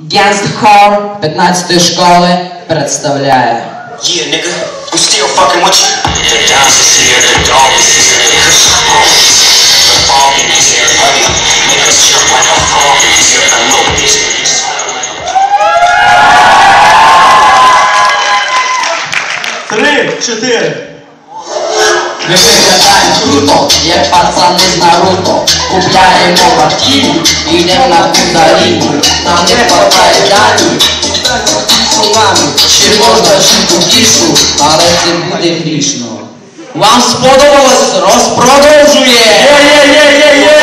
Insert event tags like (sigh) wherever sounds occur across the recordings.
Генст Хор 15 школи представляє. Yeah, nigga, I'm still fucking with you. The dance is here, the dog is here, niggas. The fog is here, honey. Niggas jump like a frog is here, I know this. Три, чотири. Ми виглядаємо круто, як пацани з Наруто Купляємо в активі, йдемо на кундаліні Нам не хватає дані, цунамі Ще можна жити тішу, але це буде грішно Вам сподобалось? Розпродовжує! Є-є-є-є-є!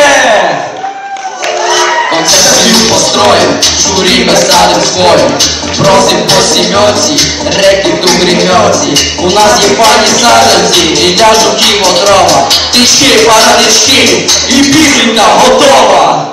Концерт плюс построїм, журі безсадим спорим Просим по сімьоці, реків у грімьоці У нас є пані саджанці, і для жуків отрова Тички, паранички, і пісенька готова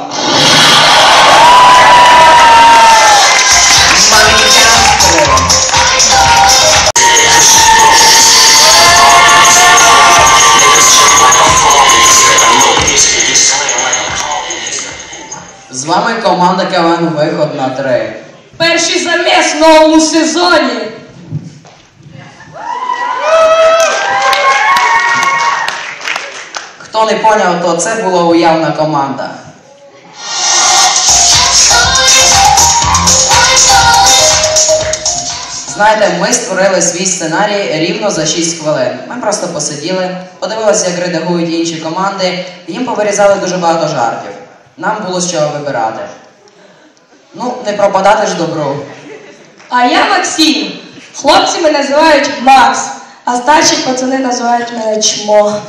З вами команда КВН Виход на три. Перший заміс в новому сезоні. Хто не поняв, то це була уявна команда. Знаєте, ми створили свій сценарій рівно за 6 хвилин. Ми просто посиділи, подивилися, як редагують інші команди, їм повирізали дуже багато жартів. Нам було з чого вибирати. Ну, не пропадати ж добру. А я Максим. Хлопці мене називають Макс, а старші пацани називають мене Чмо.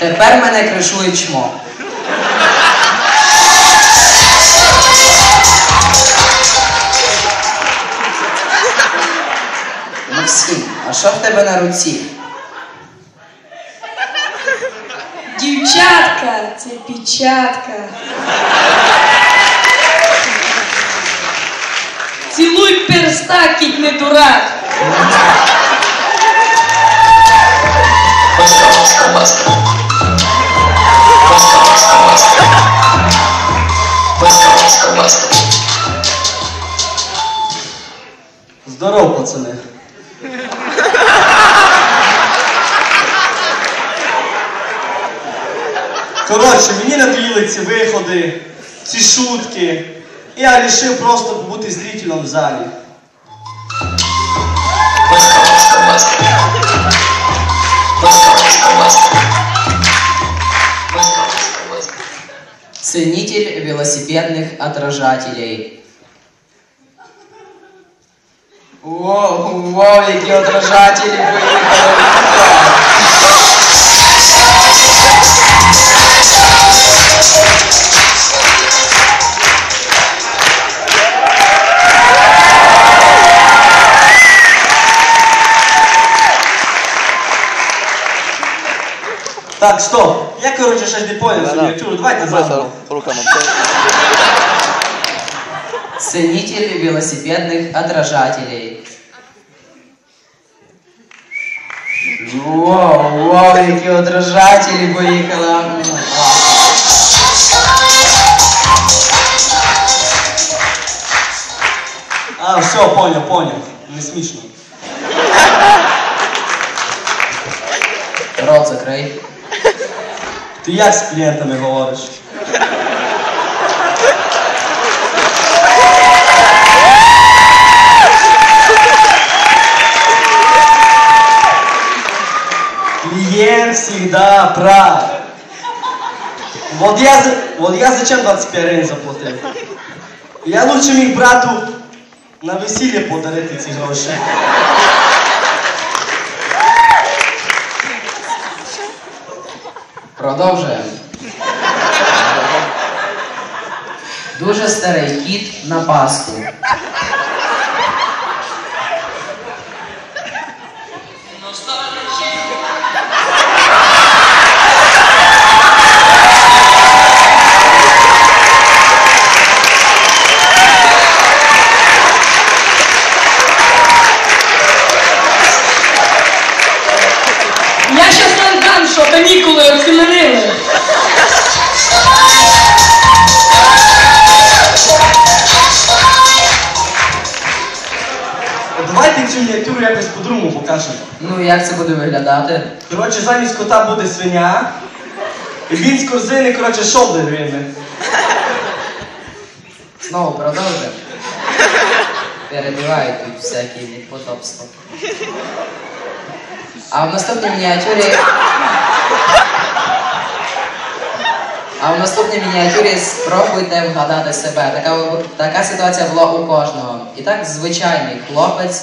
Тепер мене кришує чмо. Максим, а що в тебе на руці? Дівчатка, це печатка. Цілуй перста, кіт не дурак. Здоров, пацани. Коротше, мені надоїли ці виходи, ці шутки. І я вирішив просто побути зрителем в залі. Ценитель велосипедных отражателей. Воу, воу, які отражателі. Так, стоп. Я, коротше, щось не поняв собі. Артур, давайте заново. руками. Ценитель велосипедных отражателей. Воу, воу, які отражателі поїхали. А, все, поняв, поняв. Не смішно. Рот закрий. Ти як з клієнтами говориш? Всегда прав. Вот я, вот я зачем 25 гривень заплатив? Я лучше міг брату на весілля подарити ці гроші. Продовжуємо. Дуже старий кіт на пасту. Якось по-другому покажемо. Ну, як це буде виглядати? Коротше, замість кота буде свиня. І він з корзини, коротше, шовдер вийме. Знову продовжуємо. Перебивають тут всякі неподобства. А в наступній мініатюрі. А в наступній мініатюрі спробуйте вгадати себе. Така, така ситуація була у кожного. І так, звичайний хлопець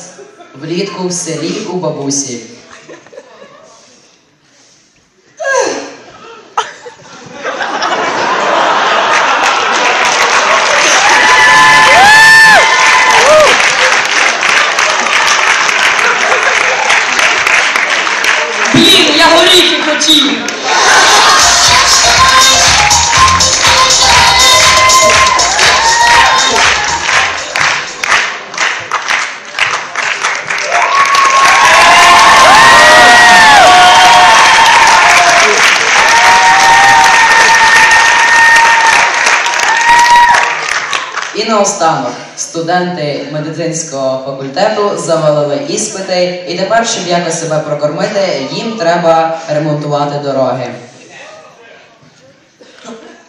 влітку в селі у бабусі. Блін, я горіхи хотів. І наостанок студенти медицинського факультету завалили іспити, і тепер, щоб якось себе прокормити, їм треба ремонтувати дороги.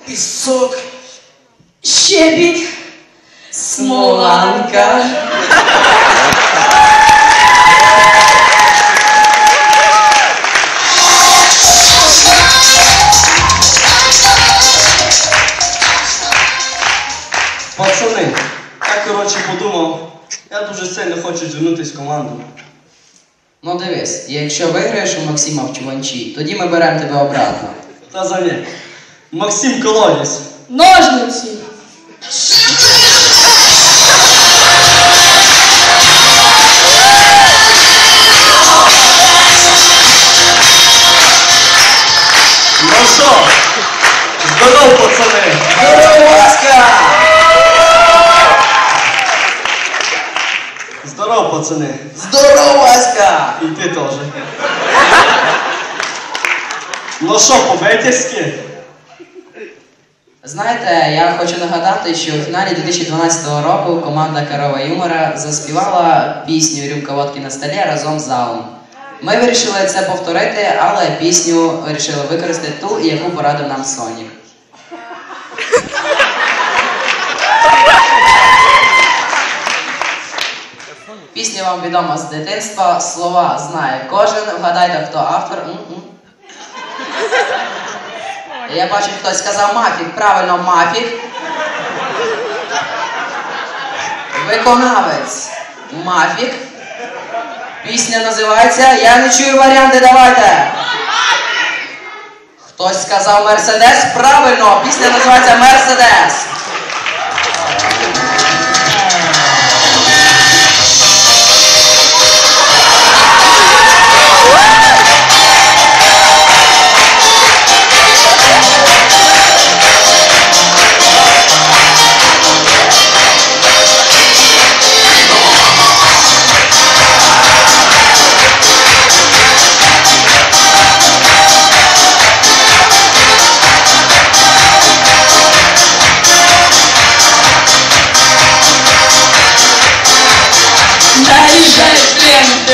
Пісок. Щебінь. Смоланка. (laughs) Пацани, я коротше подумав, я дуже сильно хочу звернутися в команду. Ну дивись, якщо виграєш у Максима в чуванчі, тоді ми беремо тебе обратно. Та заві. Максим Колодязь. Ножниці. Ну що? Здоров, пацани! Пацани! Здорово, Васька! І ти теж. Ну що, по-бейтерськи? Знаєте, я хочу нагадати, що у фіналі 2012 року команда Корова Юмора заспівала пісню Рюмка водки на столі разом з залом. Ми вирішили це повторити, але пісню вирішили використати ту, яку порадив нам Сонік. Пісня вам відома з дитинства, слова знає кожен. Вгадайте, хто автор. Я бачу, хтось сказав мафік. Правильно, мафік. Виконавець. Мафік. Пісня називається Я не чую варіанти, давайте. Хтось сказав Мерседес. Правильно, пісня називається Мерседес.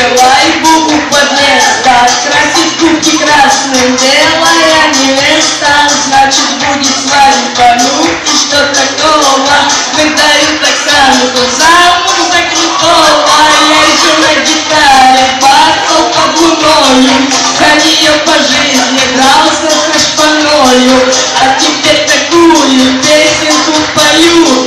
Ленты, лайбу у подъезда Красит губки красным, белая невеста. Значит будет свадьба, ну и что такого Выдают Оксанку замуж за крутого. Я езжу на гитаре, батл под луною За нее по жизни дрался со шпаною А теперь такую песенку пою